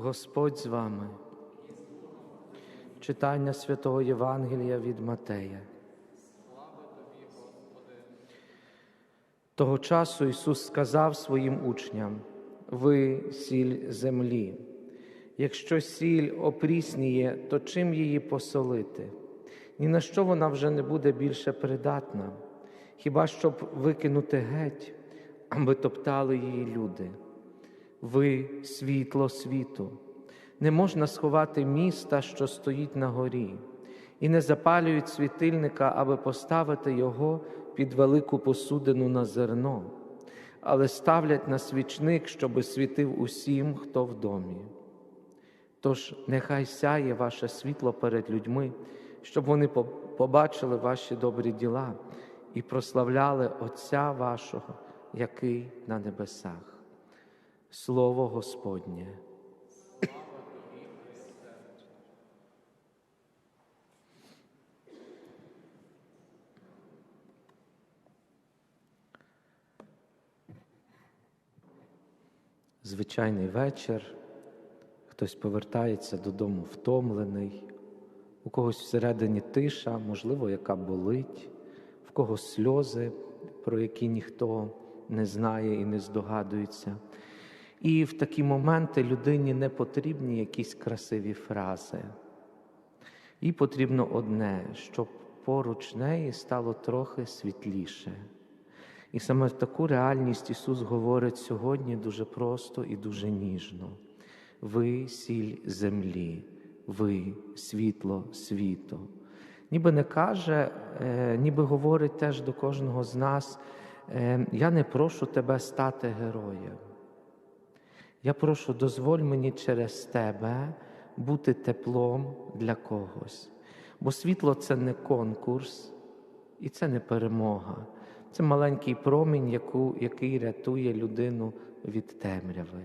Господь з вами. Читання святого Євангелія від Матея. Того часу Ісус сказав своїм учням: Ви сіль землі. Якщо сіль опрісніє, то чим її посолити? Ні на що вона вже не буде більше придатна, хіба щоб викинути геть, аби топтали її люди. Ви світло світу. Не можна сховати міста, що стоїть на горі, і не запалюють світильника, аби поставити його під велику посудину на зерно, але ставлять на свічник, щоби світив усім, хто в домі. Тож нехай сяє ваше світло перед людьми, щоб вони побачили ваші добрі діла і прославляли Отця вашого, який на небесах. Слово Господнє. Звичайний вечір, хтось повертається додому втомлений, у когось всередині тиша, можливо, яка болить, в когось сльози, про які ніхто не знає і не здогадується. І в такі моменти людині не потрібні якісь красиві фрази. Їй потрібно одне, щоб поруч неї стало трохи світліше. І саме таку реальність Ісус говорить сьогодні дуже просто і дуже ніжно. Ви сіль землі, ви світло світу. Ніби не каже, ніби говорить теж до кожного з нас, я не прошу тебе стати героєм. Я прошу, дозволь мені через тебе бути теплом для когось. Бо світло це не конкурс і це не перемога. Це маленький промінь, яку, який рятує людину від темряви.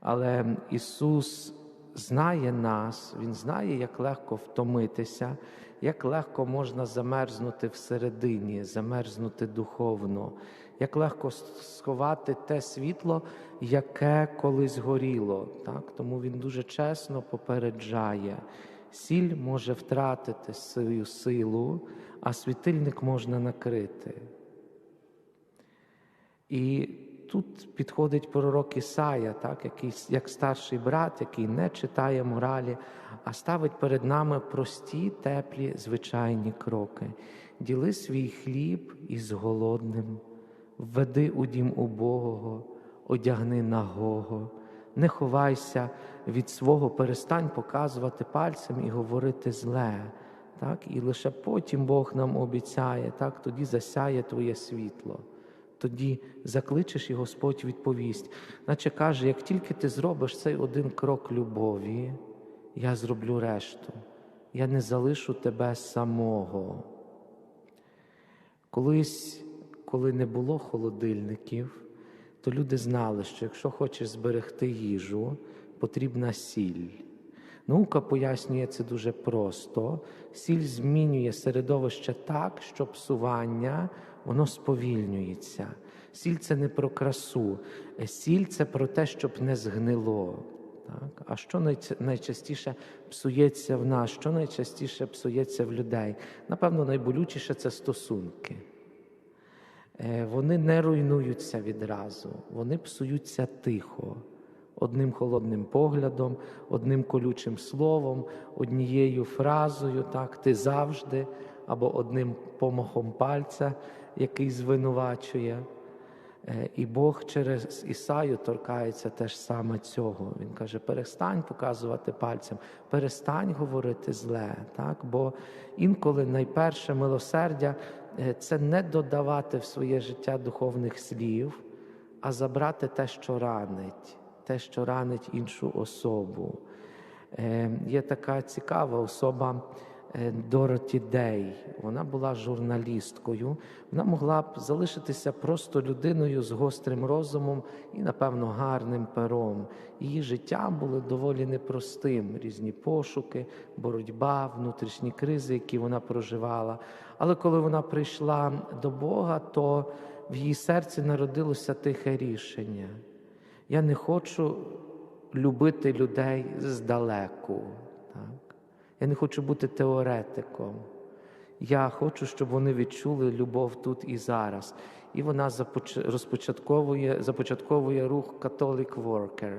Але Ісус знає нас, Він знає, як легко втомитися, як легко можна замерзнути всередині, замерзнути духовно, як легко сховати те світло, яке колись горіло. Так? Тому Він дуже чесно попереджає. Сіль може втратити свою силу, а світильник можна накрити. І тут підходить пророк Ісая, так, який, як старший брат, який не читає моралі, а ставить перед нами прості, теплі, звичайні кроки. Діли свій хліб із голодним, введи у дім убогого, одягни нагого, не ховайся від свого, перестань показувати пальцем і говорити зле. Так? І лише потім Бог нам обіцяє, так? тоді засяє Твоє світло. Тоді закличеш і Господь відповість, наче каже, як тільки ти зробиш цей один крок любові, я зроблю решту, я не залишу тебе самого. Колись, коли не було холодильників, то люди знали, що якщо хочеш зберегти їжу, потрібна сіль. Наука пояснює це дуже просто. Сіль змінює середовище так, що псування воно сповільнюється. Сіль це не про красу, сіль це про те, щоб не згнило. Так? А що найчастіше псується в нас, що найчастіше псується в людей? Напевно, найболючіше це стосунки. Вони не руйнуються відразу, вони псуються тихо, одним холодним поглядом, одним колючим словом, однією фразою, так, ти завжди, або одним помахом пальця, який звинувачує. І Бог через Ісаю торкається теж саме цього. Він каже: перестань показувати пальцем, перестань говорити зле. Так? Бо інколи найперше милосердя це не додавати в своє життя духовних слів, а забрати те, що ранить, те, що ранить іншу особу. Є така цікава особа. Дороті Дей, вона була журналісткою, вона могла б залишитися просто людиною з гострим розумом і, напевно, гарним пером. Її життя було доволі непростим: різні пошуки, боротьба, внутрішні кризи, які вона проживала. Але коли вона прийшла до Бога, то в її серці народилося тихе рішення. Я не хочу любити людей здалеку. Так? Я не хочу бути теоретиком. Я хочу, щоб вони відчули любов тут і зараз. І вона розпочатковує, започатковує рух Catholic Worker,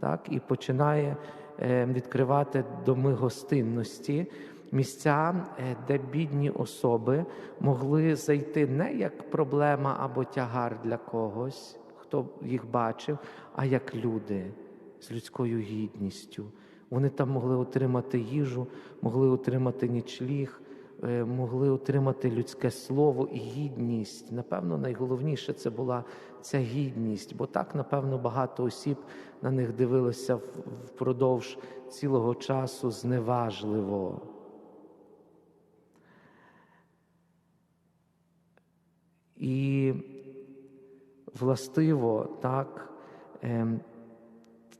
так? і починає е, відкривати доми гостинності, місця, е, де бідні особи могли зайти не як проблема або тягар для когось, хто їх бачив, а як люди з людською гідністю. Вони там могли отримати їжу, могли отримати нічліг, е, могли отримати людське слово і гідність. Напевно, найголовніше це була ця гідність, бо так, напевно, багато осіб на них дивилося впродовж цілого часу зневажливо. І властиво, так, ем,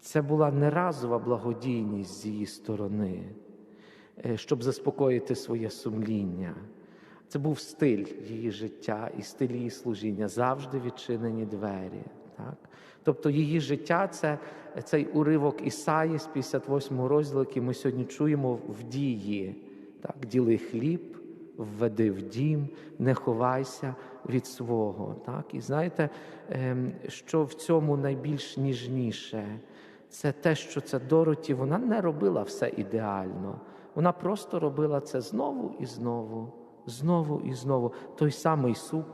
це була не разова благодійність з її сторони, е, щоб заспокоїти своє сумління. Це був стиль її життя і стиль її служіння, завжди відчинені двері. Так? Тобто її життя це цей уривок Ісаї з 58 розділу, який ми сьогодні чуємо в дії. Так? Діли хліб, введи в дім, не ховайся від свого. Так? І знаєте, ем, що в цьому найбільш ніжніше? Це те, що ця Дороті, вона не робила все ідеально. Вона просто робила це знову і знову, знову і знову. Той самий суп,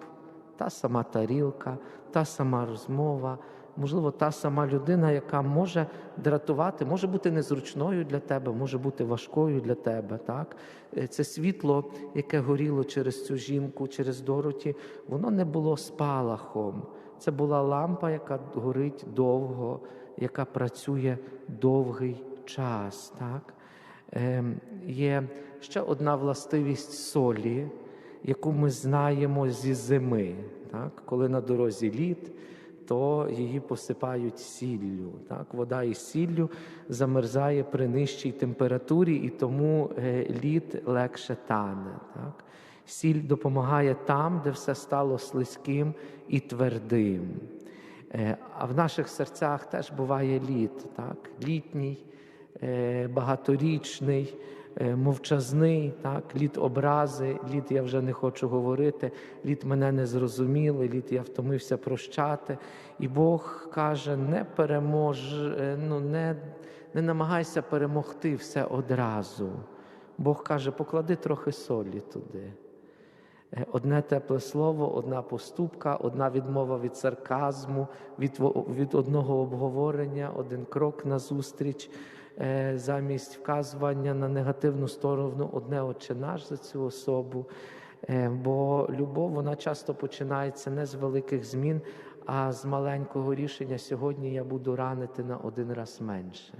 та сама тарілка, та сама розмова, можливо, та сама людина, яка може дратувати, може бути незручною для тебе, може бути важкою для тебе. Так? Е, Це світло, яке горіло через цю жінку, через Дороті, воно не було спалахом. Це була лампа, яка горить довго, яка працює довгий час. Так? Ем, Є ще одна властивість солі, яку ми знаємо зі зими. Так? Коли на дорозі лід, то її посипають сіллю. Так? Вода із сіллю замерзає при нижчій температурі, і тому е, лід легше тане. Так? Сіль допомагає там, де все стало слизьким і твердим. Е, А в наших серцях теж буває лід, так? літній, е, багаторічний, е, мовчазний, так? лід образи, лід я вже не хочу говорити, лід мене не зрозуміли, лід я втомився прощати. І Бог каже: не перемож, ну, не, не намагайся перемогти все одразу. Бог каже, поклади трохи солі туди. Е, Одне тепле слово, одна поступка, одна відмова від сарказму, від, від одного обговорення, один крок назустріч, е, замість вказування на негативну сторону, одне «Отче наш за цю особу. Е, Бо любов вона часто починається не з великих змін, а з маленького рішення. Сьогодні я буду ранити на один раз менше.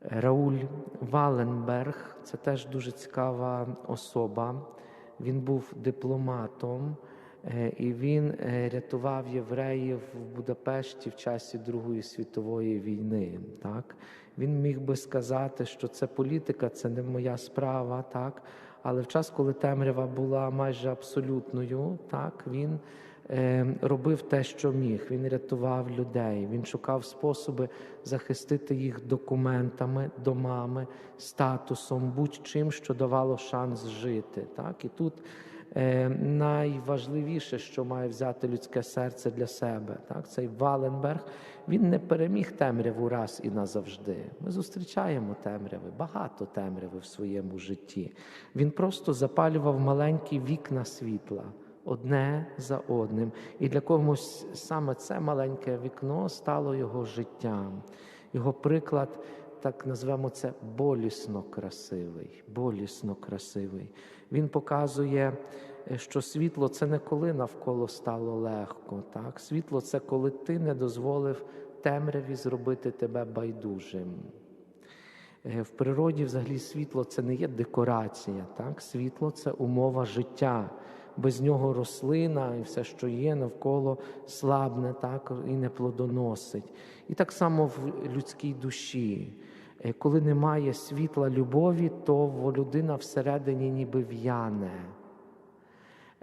Рауль Валенберг це теж дуже цікава особа. Він був дипломатом е, і він е, рятував євреїв в Будапешті в часі Другої світової війни. Так? Він міг би сказати, що це політика, це не моя справа, так? але в час, коли темрява була майже абсолютною, так, він робив те, що міг. Він рятував людей, він шукав способи захистити їх документами, домами, статусом, будь-чим, що давало шанс жити. Так? І тут е, найважливіше, що має взяти людське серце для себе. Так? Цей Валенберг він не переміг темряву раз і назавжди. Ми зустрічаємо темряви, багато темряви в своєму житті. Він просто запалював маленькі вікна світла одне за одним. І для когось саме це маленьке вікно стало його життям. Його приклад, так назвемо це болісно красивий. Болісно красивий. Він показує, е, що світло це не коли навколо стало легко. Так? Світло це коли ти не дозволив темряві зробити тебе байдужим. Е, В природі взагалі світло це не є декорація. Так? Світло це умова життя. Без нього рослина і все, що є навколо, слабне так? і не плодоносить. І так само в людській душі. Е, Коли немає світла любові, то людина всередині ніби в'яне.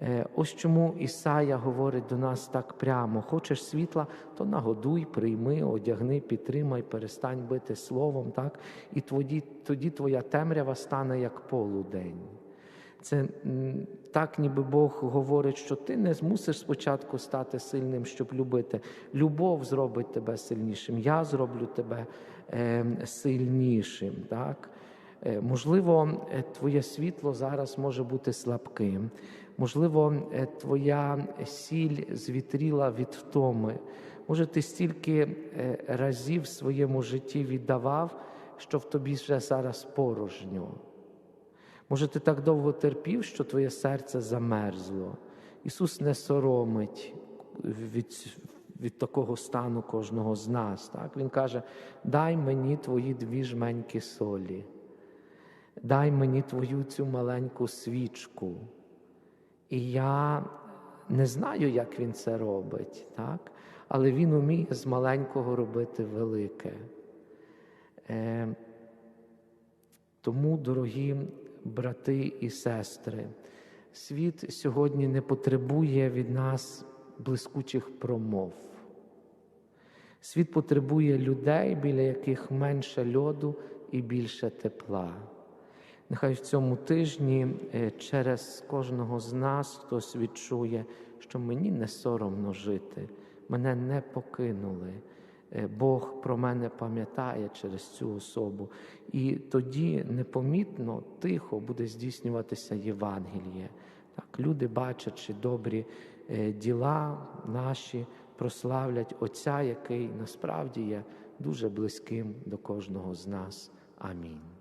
Е, Ось чому Ісая говорить до нас так прямо: хочеш світла, то нагодуй, прийми, одягни, підтримай, перестань бити словом, так? і тоді, тоді твоя темрява стане як полудень. Це так, ніби Бог говорить, що ти не змусиш спочатку стати сильним, щоб любити. Любов зробить тебе сильнішим. Я зроблю тебе е, сильнішим. Так? Е, можливо, е, твоє світло зараз може бути слабким. Можливо, твоя сіль звітріла від втоми. Може, ти стільки разів в своєму житті віддавав, що в тобі вже зараз порожньо. Може, ти так довго терпів, що твоє серце замерзло. Ісус не соромить від, від такого стану кожного з нас. Так? Він каже: дай мені твої дві жменьки солі, дай мені твою цю маленьку свічку. І я не знаю, як він це робить, так? але він уміє з маленького робити велике. Е, тому, дорогі брати і сестри, світ сьогодні не потребує від нас блискучих промов. Світ потребує людей, біля яких менше льоду і більше тепла. Нехай в цьому тижні е, через кожного з нас хтось відчує, що мені не соромно жити, мене не покинули. Е, Бог про мене пам'ятає через цю особу. І тоді непомітно, тихо буде здійснюватися Євангеліє. Так, люди, бачачи добрі е, діла наші, прославлять Отця, який насправді є дуже близьким до кожного з нас. Амінь.